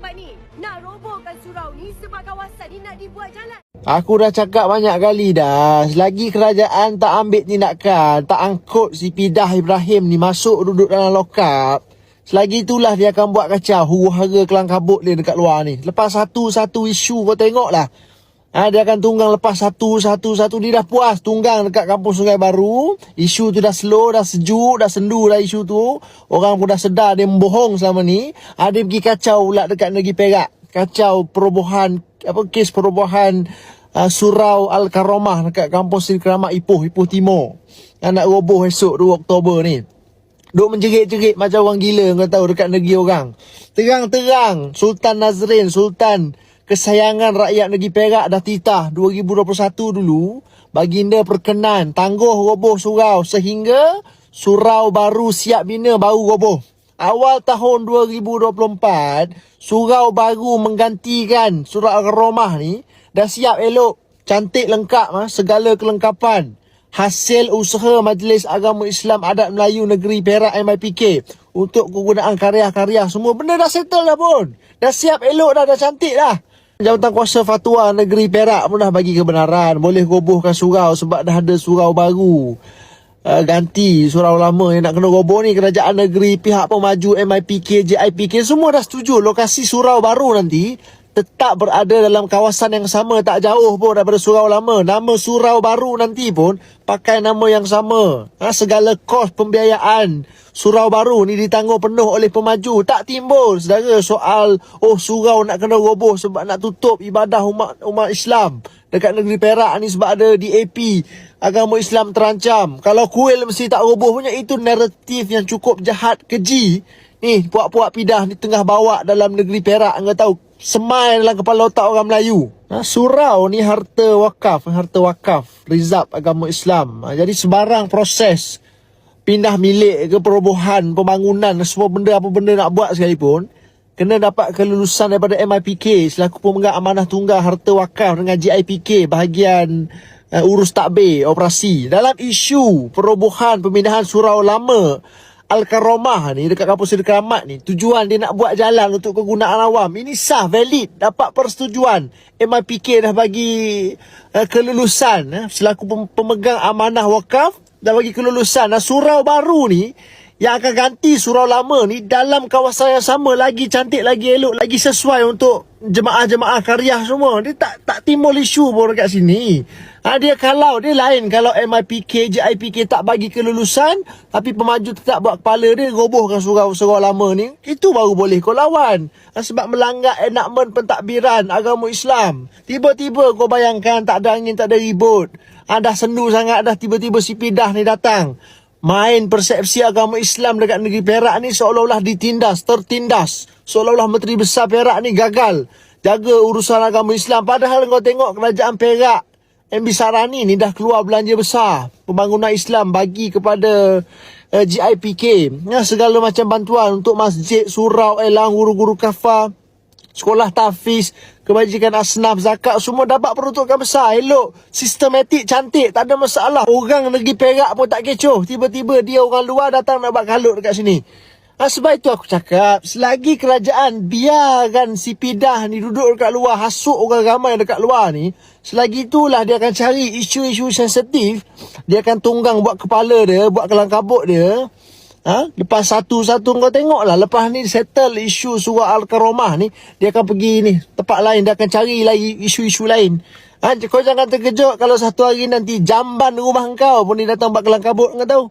dapat ni? Nak robohkan surau ni sebab kawasan ni nak dibuat jalan. Aku dah cakap banyak kali dah. Selagi kerajaan tak ambil tindakan, tak angkut si Pidah Ibrahim ni masuk duduk dalam lokap, selagi itulah dia akan buat kacau huru hara kelang kabut dia dekat luar ni. Lepas satu-satu isu kau tengok lah. Ha, dia akan tunggang lepas satu-satu-satu. Dia dah puas tunggang dekat kampung Sungai Baru. Isu tu dah slow, dah sejuk, dah sendu dah isu tu. Orang pun dah sedar dia membohong selama ni. Ha, dia pergi kacau pula dekat negeri Perak. Kacau perobohan, apa kes perobohan uh, Surau Al-Karomah dekat kampung Seri Keramat Ipoh, Ipoh Timur. Yang nak roboh esok 2 Oktober ni. Duk menjerit-jerit macam orang gila kau tahu dekat negeri orang. Terang-terang Sultan Nazrin, Sultan kesayangan rakyat negeri Perak dah titah 2021 dulu. Baginda perkenan tangguh roboh surau sehingga surau baru siap bina baru roboh. Awal tahun 2024, surau baru menggantikan surau Al-Romah ni dah siap elok, cantik lengkap ah segala kelengkapan hasil usaha Majlis Agama Islam Adat Melayu Negeri Perak MIPK untuk kegunaan karya-karya semua benda dah settle dah pun. Dah siap elok dah, dah cantik dah. Jabatan Kuasa Fatwa Negeri Perak pun dah bagi kebenaran. Boleh robohkan surau sebab dah ada surau baru. Uh, ganti surau lama yang nak kena roboh ni kerajaan negeri pihak pemaju MIPK JIPK semua dah setuju lokasi surau baru nanti tetap berada dalam kawasan yang sama tak jauh pun daripada surau lama. Nama surau baru nanti pun pakai nama yang sama. Ha, segala kos pembiayaan surau baru ni ditanggung penuh oleh pemaju. Tak timbul saudara soal oh surau nak kena roboh sebab nak tutup ibadah umat umat Islam dekat negeri Perak ni sebab ada DAP agama Islam terancam. Kalau kuil mesti tak roboh punya itu naratif yang cukup jahat keji. Ni puak-puak pidah ni tengah bawa dalam negeri Perak. Engkau tahu semai dalam kepala otak orang Melayu. Ha, surau ni harta wakaf, harta wakaf, rizab agama Islam. Ha, jadi sebarang proses pindah milik ke perobohan, pembangunan, semua benda apa benda nak buat sekalipun, kena dapat kelulusan daripada MIPK selaku pemegang amanah tunggal harta wakaf dengan GIPK bahagian uh, urus takbir operasi. Dalam isu perobohan pemindahan surau lama Al-Karomah ni dekat kampus Seri Keramat ni tujuan dia nak buat jalan untuk kegunaan awam. Ini sah valid. Dapat persetujuan. MIPK dah bagi uh, kelulusan uh, selaku pem- pemegang amanah wakaf dah bagi kelulusan. Uh, surau baru ni yang akan ganti surau lama ni dalam kawasan yang sama. Lagi cantik lagi elok lagi sesuai untuk jemaah-jemaah karya semua. Dia tak tak timbul isu pun dekat sini. Ha, dia kalau dia lain. Kalau MIPK JIPK tak bagi kelulusan tapi pemaju tetap buat kepala dia robohkan surau-surau lama ni itu baru boleh kau lawan. Ha, sebab melanggar enakmen pentadbiran agama Islam. Tiba-tiba kau bayangkan tak ada angin tak ada ribut. Ha, dah sendu sangat dah tiba-tiba si pidah ni datang Main persepsi agama Islam dekat negeri Perak ni seolah-olah ditindas, tertindas. Seolah-olah Menteri Besar Perak ni gagal jaga urusan agama Islam. Padahal kau tengok kerajaan Perak, MB Sarani ni dah keluar belanja besar. Pembangunan Islam bagi kepada uh, GIPK. Ya, segala macam bantuan untuk masjid, surau, elang, guru-guru kafar sekolah tafiz, kebajikan asnaf, zakat semua dapat peruntukan besar. Elok, sistematik, cantik, tak ada masalah. Orang negeri Perak pun tak kecoh. Tiba-tiba dia orang luar datang nak buat kalut dekat sini. Ha, sebab itu aku cakap, selagi kerajaan biarkan si pidah ni duduk dekat luar, hasut orang ramai dekat luar ni, selagi itulah dia akan cari isu-isu sensitif, dia akan tunggang buat kepala dia, buat kelang kabut dia, Ha? Lepas satu-satu kau tengok lah. Lepas ni settle isu surah Al-Karomah ni. Dia akan pergi ni. Tempat lain. Dia akan cari lagi isu-isu lain. Ha? Kau jangan terkejut kalau satu hari nanti jamban rumah kau pun dia datang buat kelang kabut. Kau tahu?